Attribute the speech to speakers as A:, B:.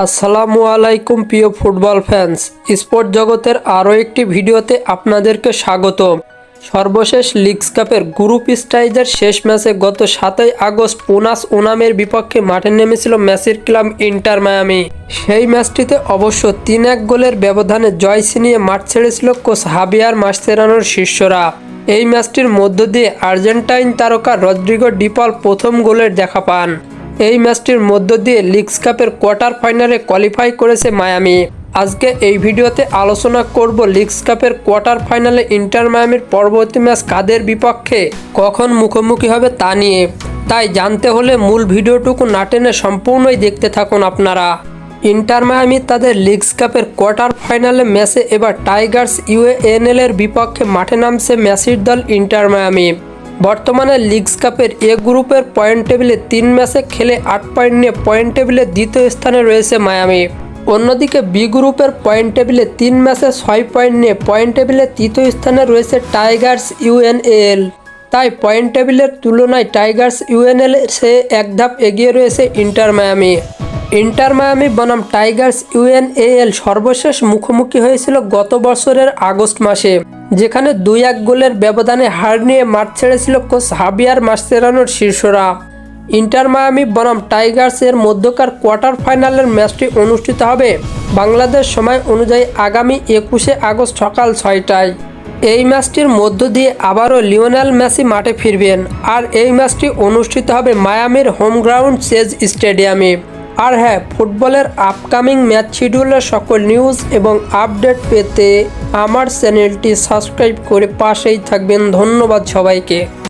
A: আসসালামু আলাইকুম, প্রিয় ফুটবল ফ্যান্স স্পোর্ট জগতের আরও একটি ভিডিওতে আপনাদেরকে স্বাগত সর্বশেষ লিগস কাপের গ্রুপ স্টাইজের শেষ ম্যাচে গত সাতই আগস্ট পুনাস উনামের বিপক্ষে মাঠে নেমেছিল মেসির ক্লাব ইন্টার মায়ামি। সেই ম্যাচটিতে অবশ্য তিন এক গোলের ব্যবধানে জয় ছিনিয়ে মাঠ ছেড়েছিল কোচ হাবিয়ার মাস্তেরানোর শিষ্যরা। এই ম্যাচটির মধ্য দিয়ে আর্জেন্টাইন তারকা রদ্রিগো ডিপল প্রথম গোলের দেখা পান। এই ম্যাচটির মধ্য দিয়ে লিগস কাপের কোয়ার্টার ফাইনালে কোয়ালিফাই করেছে মায়ামি। আজকে এই ভিডিওতে আলোচনা করব লিগস কাপের কোয়ার্টার ফাইনালে ইন্টার মায়ামির পরবর্তী ম্যাচ কাদের বিপক্ষে কখন মুখোমুখি হবে তা নিয়ে। তাই জানতে হলে মূল ভিডিওটুকু না টেনে সম্পূর্ণই দেখতে থাকুন আপনারা। ইন্টার মায়ামি তাদের লিগস কাপের কোয়ার্টার ফাইনালে ম্যাচে এবার টাইগার্স ইউএএনএল এর বিপক্ষে মাঠে নামছে ম্যাসির দল ইন্টার মায়ামি। বর্তমানে লিগস কাপের এ গ্রুপের পয়েন্ট টেবিলে তিন ম্যাচে খেলে আট পয়েন্ট নিয়ে পয়েন্ট টেবিলে দ্বিতীয় স্থানে রয়েছে মায়ামি। অন্যদিকে বি গ্রুপের পয়েন্ট টেবিলে তিন ম্যাচে ছয় পয়েন্ট নিয়ে পয়েন্ট টেবিলে তৃতীয় স্থানে রয়েছে টাইগার্স ইউএনএল তাই পয়েন্ট টেবিলের তুলনায় টাইগার্স ইউএনএল সে এক ধাপ এগিয়ে রয়েছে ইন্টার মায়ামি। ইন্টার মায়ামি বনাম টাইগার্স ইউএনএএল সর্বশেষ মুখোমুখি হয়েছিল গত বছরের আগস্ট মাসে। যেখানে দুই এক গোলের ব্যবধানে হার নিয়ে মাঠ ছেড়েছিল কোচ হাবিয়ার মাসচেরানোর শীর্ষরা ইন্টার মায়ামি বনাম টাইগার্স এর মধ্যকার কোয়ার্টার ফাইনালের ম্যাচটি অনুষ্ঠিত হবে বাংলাদেশ সময় অনুযায়ী আগামী একুশে আগস্ট সকাল ছয়টায়। এই ম্যাচটির মধ্য দিয়ে আবারও লিওনেল মেসি মাঠে ফিরবেন। আর এই ম্যাচটি অনুষ্ঠিত হবে মায়ামির হোম গ্রাউন্ড চেজ স্টেডিয়ামে। আর হ্যাঁ ফুটবলের আপকামিং ম্যাচ শিডিউলের সকল নিউজ এবং আপডেট পেতে আমার চ্যানেলটি সাবস্ক্রাইব করে পাশেই থাকবেন। ধন্যবাদ সবাইকে।